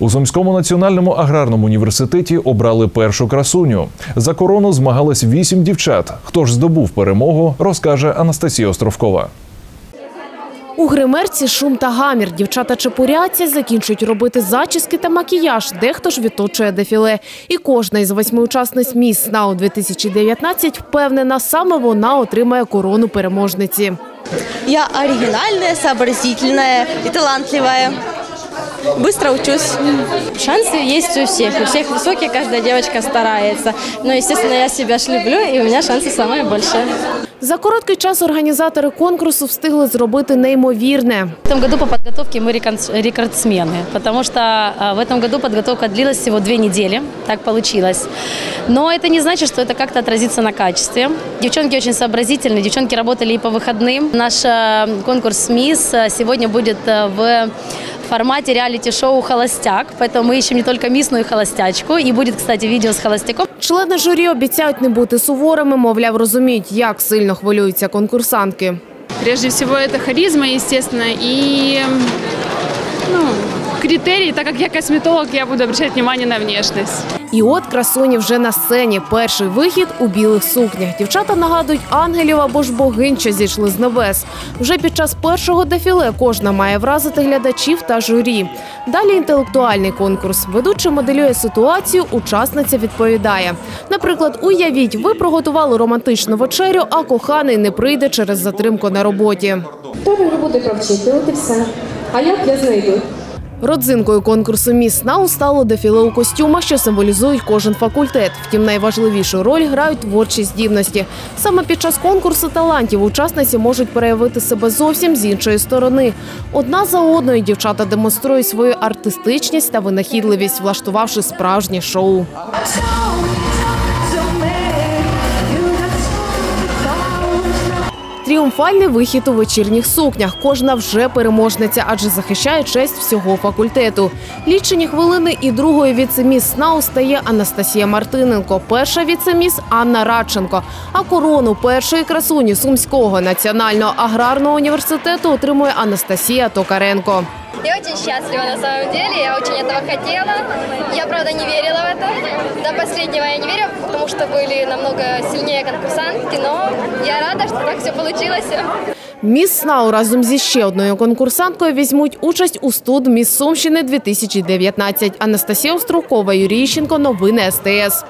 У Сумському національному аграрному університеті обрали першу красуню. За корону змагались вісім дівчат. Хто ж здобув перемогу, розкаже Анастасія Островкова. У гримерці шум та гамір. Дівчата чепуряться, закінчують робити зачіски та макіяж. Дехто ж відточує дефіле. І кожна із восьми учасниць міс СНАУ 2019 впевнена, саме вона отримає корону переможниці. Я оригинальная, сообразительная и талантливая. Быстро учусь. Шансы есть у всех. У всех высокие, каждая девочка старается. Но, естественно, я себя ж люблю, и у меня шансы самые большие. За короткий час організатори конкурсу встигли зробити неймовірне. В этом году по подготовке мы рекорд- рекордсмены, потому что а, в этом году подготовка длилась всего две недели, так получилось. Но это не значит, что это как-то отразится на качестве. Девчонки очень сообразительные, девчонки работали и по выходным. Наш а, конкурс МИС а, сегодня будет а, в формате реалити-шоу «Холостяк», поэтому мы ищем не только мисс, но и холостячку. И будет, кстати, видео с холостяком. Члени журі обіцяють не бути суворими, мовляв, розуміють, як сильно хвилюються конкурсантки. Прежде всего, это харизма, естественно, и ну, критерий, так как я косметолог, я буду обращать внимание на внешность. І от красуні вже на сцені. Перший вихід у білих сукнях. Дівчата нагадують ангелів або ж богинь, що зійшли з небес. Вже під час першого дефіле кожна має вразити глядачів та журі. Далі інтелектуальний конкурс. Ведучий моделює ситуацію, учасниця відповідає. Наприклад, уявіть, ви приготували романтичну вечерю, а коханий не прийде через затримку на роботі. Не буде провчити, от і все. А як я знайду? Родзинкою конкурсу Міс НАУ стало дефіле у костюмах, що символізують кожен факультет. Втім, найважливішу роль грають творчі здібності. Саме під час конкурсу талантів учасниці можуть проявити себе зовсім з іншої сторони. Одна за одною дівчата демонструють свою артистичність та винахідливість, влаштувавши справжнє шоу. Тріумфальний вихід у вечірніх сукнях. Кожна вже переможниця, адже захищає честь всього факультету. Лічені хвилини і другою віцеміс СНАУ стає Анастасія Мартиненко, перша віцеміс Анна Радченко. А корону першої красуні Сумського національного аграрного університету отримує Анастасія Токаренко. Я очень счастлива на самом деле, я очень этого хотела. Я, правда, не верила в это. До последнего я не верила, потому что были намного сильнее конкурсантки, но я рада, что так все получилось. Міс СНАУ разом зі ще одною конкурсанткою візьмуть участь у студ Міс Сумщини 2019. Анастасія Острукова, Юрій Іщенко. Новини СТС.